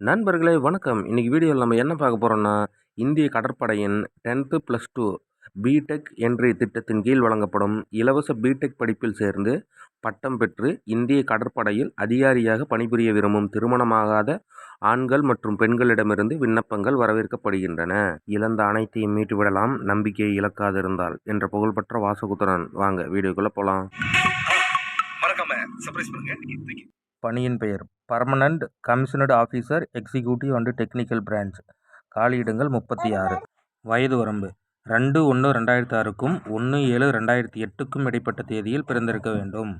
நண்பர்களே வணக்கம். இன்றைக்கி வீடியோவில் நம்ம என்ன பார்க்க போகிறோம்னா இந்திய கடற்படையின் tenth plus two BTech entry திட்டத்தின் கீழ் வழங்கப்படும் இலவச பிடெக் படிப்பில் சேர்ந்து பட்டம் பெற்று இந்திய கடற்படையில் அதிகாரியாக பணிபுரிய விரும்பும் திருமணமாகாத ஆண்கள் மற்றும் பெண்களிடமிருந்து விண்ணப்பங்கள் வரவேற்கப்படுகின்றன. இழந்த அனைத்தையும் மீட்டுவிடலாம் நம்பிக்கையை இழக்காதிருந்தால் என்ற புகழ்பெற்ற வாசகுத்தரன். வாங்க வீடியோக்குள்ளே போகலாம் மறக்காம சர்ப்ரைஸ் பண்ணுங்க. பணியின் பெயர். Permanent commissioned officer executive and technical branch காலியிடங்கள் முப்பத்தி ஆறு. வயது வரம்பு. ரெண்டு ஒன்று ரெண்டாயிரத்தி ஆறுக்கும் ஒன்று ஏழு ரெண்டாயிரத்தி எட்டுக்கும் இடைப்பட்ட தேதியில் பிறந்திருக்க வேண்டும்.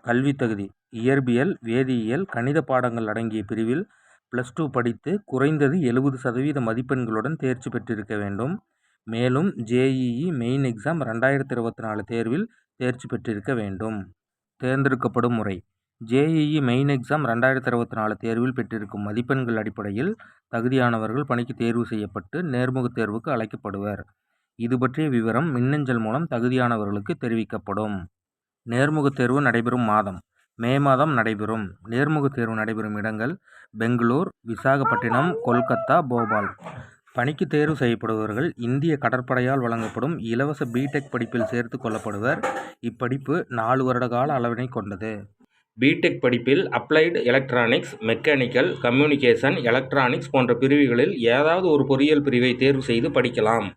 கல்வித் தகுதி. இயற்பியல் வேதியியல் கணித பாடங்கள் அடங்கிய பிரிவில் ப்ளஸ் டூ படித்து குறைந்தது எழுபது சதவீத மதிப்பெண்களுடன் தேர்ச்சி பெற்றிருக்க வேண்டும். மேலும் ஜேஇஇ மெயின் எக்ஸாம் ரெண்டாயிரத்தி இருபத்தி நாலு தேர்வில் தேர்ச்சி பெற்றிருக்க வேண்டும். தேர்ந்தெடுக்கப்படும் முறை. ஜேஇஇ மெயின் எக்ஸாம் ரெண்டாயிரத்தி இருபத்தி நாலு தேர்வில் பெற்றிருக்கும் மதிப்பெண்கள் அடிப்படையில் தகுதியானவர்கள் பணிக்கு தேர்வு செய்யப்பட்டு நேர்முகத் தேர்வுக்கு அழைக்கப்படுவர். இது பற்றிய விவரம் மின்னஞ்சல் மூலம் தகுதியானவர்களுக்கு தெரிவிக்கப்படும். நேர்முகத் தேர்வு நடைபெறும் மாதம். மே மாதம் நடைபெறும். நேர்முகத் தேர்வு நடைபெறும் இடங்கள் பெங்களூர் விசாகப்பட்டினம் கொல்கத்தா போபால். பணிக்கு தேர்வு செய்யப்படுபவர்கள் இந்திய கடற்படையால் வழங்கப்படும் இலவச பிடெக் படிப்பில் சேர்த்து கொள்ளப்படுவர். இப்படிப்பு நாலு வருட கால அளவினை கொண்டது. பிடெக் படிப்பில் applied electronics mechanical communication electronics போன்ற பிரிவுகளில் ஏதாவது ஒரு பொறியியல் பிரிவை தேர்வு செய்து படிக்கலாம்.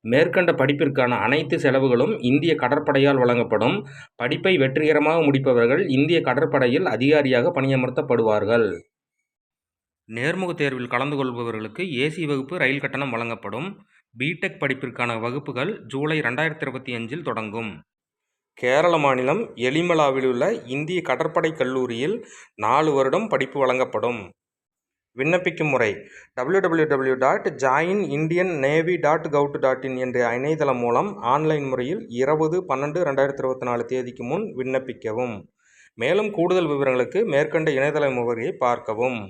மேற்கண்ட படிப்பிற்கான அனைத்து செலவுகளும் இந்திய கடற்படையால் வழங்கப்படும். படிப்பை வெற்றிகரமாக முடிப்பவர்கள் இந்திய கடற்படையில் அதிகாரியாக பணியமர்த்தப்படுவார்கள். நேர்முகத் தேர்வில் கலந்து கொள்பவர்களுக்கு ஏசி வகுப்பு ரயில் கட்டணம் வழங்கப்படும். பிடெக் படிப்பிற்கான வகுப்புகள் ஜூலை ரெண்டாயிரத்தி இருபத்தி அஞ்சில் தொடங்கும். கேரள மாநிலம் எலிமலாவில் உள்ள இந்திய கடற்படை கல்லூரியில் நாலு வருடம் படிப்பு வழங்கப்படும். விண்ணப்பிக்கும் முறை W W W dot join Indian navy dot gov dot in என்ற இணையதளம் மூலம் ஆன்லைன் முறையில் இருபது பன்னெண்டு ரெண்டாயிரத்தி இருபத்தி நாலு தேதிக்கு முன் விண்ணப்பிக்கவும். மேலும் கூடுதல் விவரங்களுக்கு மேற்கண்ட இணையதள முகவரியை பார்க்கவும்.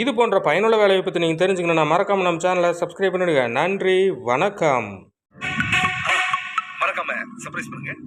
இது போன்ற பயனுள்ள வேலையை பற்றி நீங்கள் தெரிஞ்சுக்கணும்னா மறக்காம நம்ம சேனலை சப்ஸ்கிரைப் பண்ணிடுங்க. நன்றி வணக்கம். மறக்காம சர்ப்ரைஸ் பண்ணுங்க.